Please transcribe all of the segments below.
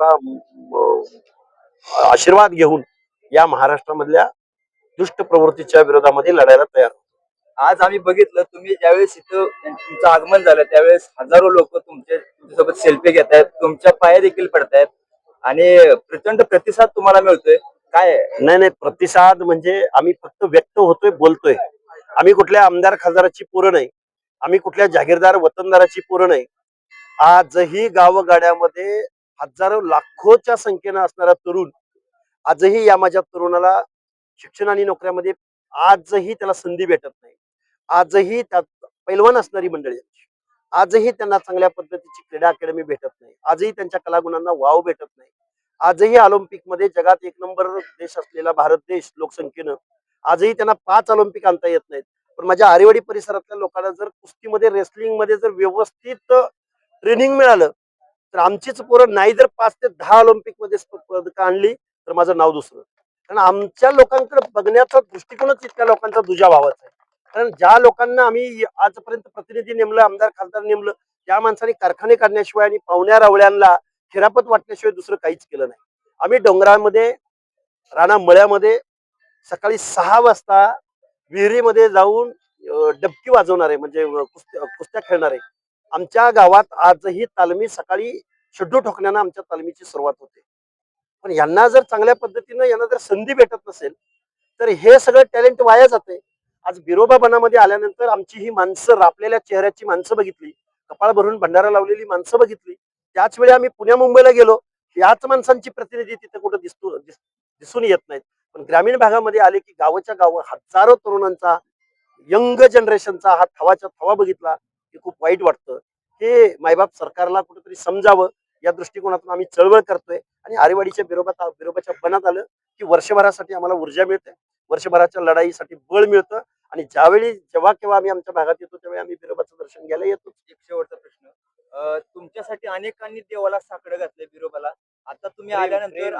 म, आशीर्वाद घेऊन या महाराष्ट्रामधल्या दुष्ट प्रवृत्तीच्या विरोधामध्ये लढायला तयार. आज आम्ही बघितलं तुम्ही ज्यावेळेस इथं तुमचं आगमन झालं त्यावेळेस हजारो लोक तुमच्या तुमच्यासोबत सेल्फी घेत आहेत तुमच्या पाया देखील पडतायत आणि प्रचंड प्रतिसाद तुम्हाला मिळतोय काय? नाही नाही प्रतिसाद म्हणजे आम्ही फक्त व्यक्त होतोय बोलतोय आम्ही कुठल्या आमदार खासदाराची पोरं नाही आम्ही कुठल्या जागीरदार वतनदाराची पोरं नाही आजही गावगाड्यामध्ये हजारो लाखोच्या संख्येनं असणारा तरुण आजही या माझ्या तरुणाला शिक्षण आणि नोकऱ्यामध्ये आजही त्याला संधी भेटत नाही. आजही त्यात पैलवान असणारी मंडळी आजही त्यांना चांगल्या पद्धतीची क्रीडा अकॅडमी भेटत नाही. आजही त्यांच्या कलागुणांना वाव भेटत नाही. आजही ऑलिम्पिकमध्ये जगात एक नंबर देश असलेला भारत देश लोकसंख्येनं आजही त्यांना पाच ऑलिम्पिक आणता येत नाहीत. पण माझ्या आरेवाडी परिसरातल्या लोकांना जर कुस्तीमध्ये रेसलिंगमध्ये जर व्यवस्थित ट्रेनिंग मिळालं तर आमचीच पोरं नाही जर पाच ते दहा ऑलिम्पिकमध्ये पदकं आणली तर माझं नाव दुसरं. कारण आमच्या लोकांकडे बघण्याचा दृष्टिकोनच इतक्या लोकांचा दुजा भावाचा आहे. कारण ज्या लोकांना आम्ही आजपर्यंत प्रतिनिधी नेमलं आमदार खासदार नेमलं त्या माणसाने कारखाने काढण्याशिवाय आणि पाहुण्या रावळ्यांना खिरापत वाटण्याशिवाय दुसरं काहीच केलं नाही. आम्ही डोंगरामध्ये राणा मळ्यामध्ये सकाळी सहा वाजता विहिरीमध्ये जाऊन डबकी वाजवणारे म्हणजे कुस्त्या कुस्त्या खेळणारे आमच्या गावात आजही तालमी सकाळी शड्डू ठोकण्यानं आमच्या तालमीची सुरुवात होते. पण यांना जर चांगल्या पद्धतीनं यांना जर संधी भेटत नसेल तर हे सगळं टॅलेंट वाया जाते. आज बिरोबा बनामध्ये आल्यानंतर आमची ही माणसं रापलेल्या चेहऱ्याची माणसं बघितली. कपाळ भरून भंडारा लावलेली माणसं बघितली. त्याच वेळी आम्ही पुण्या मुंबईला गेलो. याच माणसांची प्रतिनिधी तिथे कुठं दिसतो दिस- दिसून येत नाहीत. पण ग्रामीण भागामध्ये आले की गावाच्या गाव हजारो तरुणांचा यंग जनरेशनचा हा थवाच्या थवा बघितला. की खूप वाईट वाटतं. हे मायबाप सरकारला कुठेतरी समजावं या दृष्टिकोनातून आम्ही चळवळ करतोय आणि आरेवाडीच्या बिरोबात बिरोबाच्या बनात आलं की वर्षभरासाठी आम्हाला ऊर्जा मिळते. वर्षभराच्या लढाईसाठी बळ मिळतं आणि ज्यावेळी जेव्हा केव्हा आम्ही आमच्या भागात येतो त्यावेळी आम्ही बिरोबाचं दर्शन घ्यायला येतो एक शेवटचा प्रश्न. अं, तुमच्यासाठी अनेकांनी देवाला साकडं घातलंय बिरोबाला. आता तुम्ही आल्यानंतर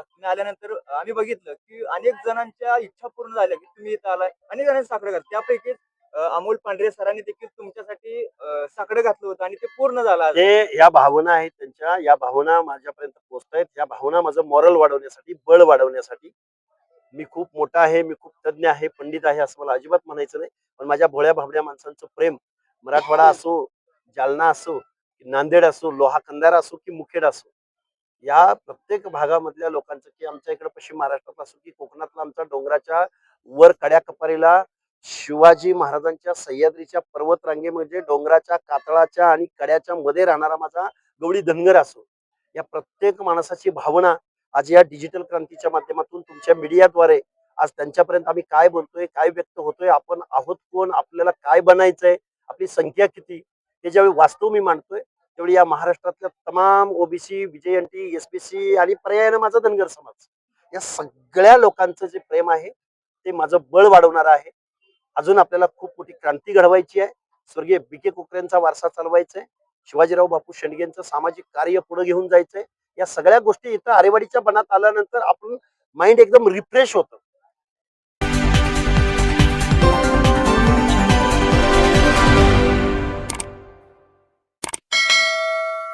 तुम्ही आल्यानंतर आम्ही बघितलं की अनेक जणांच्या इच्छा पूर्ण झाल्या की तुम्ही इथं आलाय. अनेक जणांनी साकडं घातलं. त्यापैकी अमोल पांढरे सरांनी देखील तुमच्यासाठी साकडं घातलं होतं आणि ते पूर्ण झालं. जे या भावना आहेत त्यांच्या. या भावना माझ्यापर्यंत पोहोचत आहेत या भावना माझं मॉरल वाढवण्यासाठी बळ वाढवण्यासाठी. मी खूप मोठा आहे मी खूप तज्ञ आहे पंडित आहे असं मला अजिबात म्हणायचं नाही. पण माझ्या भोळ्या भाबड्या माणसांचं प्रेम मराठवाडा असो जालना असो नांदेड असो लोहा कंदारा असो की मुखेड असो या प्रत्येक भागामधल्या लोकांचं की आमच्या इकडे पश्चिम महाराष्ट्रात असो की कोकणातला आमच्या डोंगराच्या वर कड्या कपारीला शिवाजी महाराजांच्या सह्याद्रीच्या पर्वत रांगेमध्ये म्हणजे डोंगराच्या कातळाच्या आणि कड्याच्या मध्ये राहणारा माझा गवळी धनगर असो. या प्रत्येक माणसाची भावना आज या डिजिटल क्रांतीच्या माध्यमातून तुमच्या मीडियाद्वारे आज त्यांच्यापर्यंत आम्ही काय बोलतोय काय व्यक्त होतोय आपण आहोत कोण आपल्याला काय बनायचंय आपली संख्या किती हे ज्यावेळी वास्तव मी मांडतोय त्यावेळी या महाराष्ट्रातल्या तमाम ओबीसी विजयंती एसपीसी आणि पर्यायानं माझा धनगर समाज. या सगळ्या लोकांचं जे प्रेम आहे ते माझं बळ वाढवणार आहे. अजून आपल्याला खूप मोठी क्रांती घडवायची आहे. स्वर्गीय बी के कोकरेंचा वारसा चालवायचा आहे शिवाजीराव बापू शेंडगेंचं सामाजिक कार्य पुढे घेऊन जायचंय. या सगळ्या गोष्टी इथं आरेवाडीच्या बनात आल्यानंतर आपण माइंड एकदम रिफ्रेश होतं.